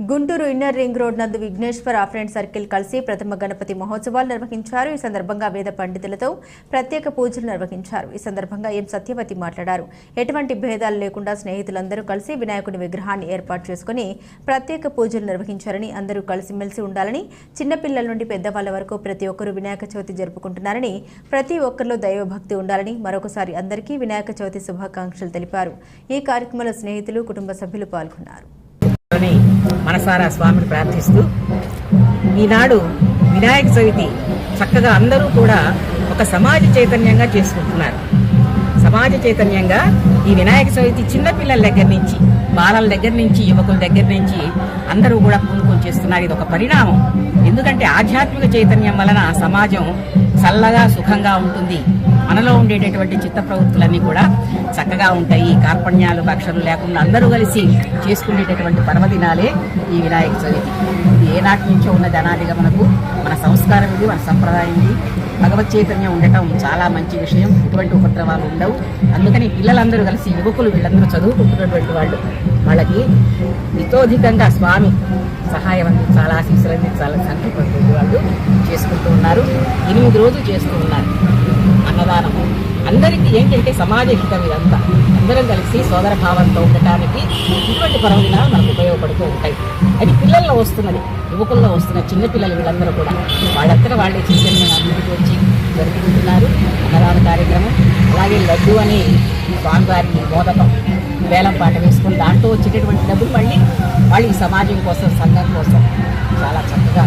Guntur inner ring road నందు Vighneshwara friend circle కలిసి ప్రథమ గణపతి మహోత్సవాలు నిర్వహించారు. ఈ సందర్భంగా వేద పండితులతో ప్రత్యేక పూజలు నిర్వహించారు. ఈ సందర్భంగా ఎం సత్యవతి మాట్లాడారు. ఎటువంటి భేదాలు లేకుండా స్నేహితులందరూ కలిసి వినాయకుడి విగ్రహాన్ని ఏర్పాటు చేసుకుని ప్రత్యేక పూజలు నిర్వహించారని అందరూ కలిసిమెలిసి ఉండాలని చిన్నపిల్లల నుండి పెద్దవాళ్ళ వరకు ప్రతి ఒక్కరూ వినాయక చవితి జరుపుకుంటున్నారని ప్రతి ఒక్కరిలో దైవభక్తి ఉండాలని మరొకసారి అందరికీ వినాయక చవితి శుభాకాంక్షలు తెలిపారు. ఈ కార్యక్రమంలో స్నేహితులు కుటుంబ సభ్యులు పాల్గొన్నారు. మనసారా స్వామిని ప్రార్థిస్తూ ఈనాడు వినాయక చవితి చక్కగా అందరూ కూడా ఒక సమాజ చైతన్యంగా చేసుకుంటున్నారు. సమాజ చైతన్యంగా ఈ వినాయక చవితి చిన్నపిల్లల దగ్గర నుంచి బాలల దగ్గర నుంచి యువకుల దగ్గర నుంచి అందరూ కూడా పూనుకొని చేస్తున్నారు. ఇది ఒక పరిణామం. ఎందుకంటే ఆధ్యాత్మిక చైతన్యం వలన సమాజం చల్లగా సుఖంగా ఉంటుంది. మనలో ఉండేటటువంటి చిత్త ప్రవృత్తులన్నీ కూడా చక్కగా ఉంటాయి. కార్పణ్యాలు భక్షలు లేకుండా అందరూ కలిసి చేసుకునేటటువంటి పర్వదినాలే ఈ వినాయక చవితి. ఇది ఏనాటి నుంచో ఉన్న జనాదిగా మనకు మన సంస్కారం ఇది మన సంప్రదాయం ఇది. భగవత్ చైతన్యం ఉండటం చాలా మంచి విషయం. ఎటువంటి ఉపద్రవాలు ఉండవు. అందుకని పిల్లలందరూ కలిసి యువకులు వీళ్ళందరూ చదువుకుంటున్నటువంటి వాళ్ళు వాళ్ళకి నితోధికంగా స్వామి సహాయం అందించాలి ఆశీస్సులు అందించాలని సంకల్పంతో వాళ్ళు చేసుకుంటూ ఉన్నారు. ఎనిమిది రోజులు చేస్తూ ఉన్నారు అన్నదానము అందరికీ ఏంటంటే సమాజ హితం ఇదంతా. అందరం కలిసి సోదర భావంతో ఉండటానికి ఇటువంటి పర్వదినాలు మనకు ఉపయోగపడుతూ ఉంటాయి. అది పిల్లల్లో వస్తున్నది యువకుల్లో వస్తున్న చిన్నపిల్లలు వీళ్ళందరూ కూడా. వాళ్ళంతటా వాళ్ళే చైతన్యం అభివృద్ధి వచ్చి జరుపుకుంటున్నారు. అన్నదాన కార్యక్రమం. అలాగే లడ్డు అని స్వామివారికి మోదకం వేలం పాట వేసుకుని దాంట్లో వచ్చేటటువంటి డబ్బులు మళ్ళీ వాళ్ళు ఈ సమాజం కోసం సంఘం కోసం చాలా చక్కగా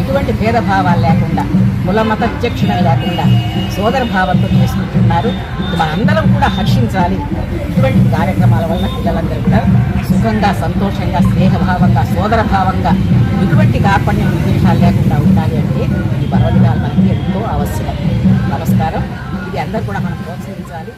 ఎటువంటి భేదభావాలు లేకుండా కుల మత విచక్షణ లేకుండా సోదర భావంతో చేసుకుంటున్నారు. మనందరం కూడా హర్షించాలి. ఇటువంటి కార్యక్రమాల వల్ల పిల్లలందరూ కూడా సుఖంగా సంతోషంగా స్నేహభావంగా సోదర భావంగా ఇటువంటి కార్పణ్యం విద్వేషాలు లేకుండా ఉండాలి అంటే ఈ పర్వదినాలు మనకి ఎంతో అవసరం. నమస్కారం. ఇది అందరూ కూడా మనం ప్రోత్సహించాలి.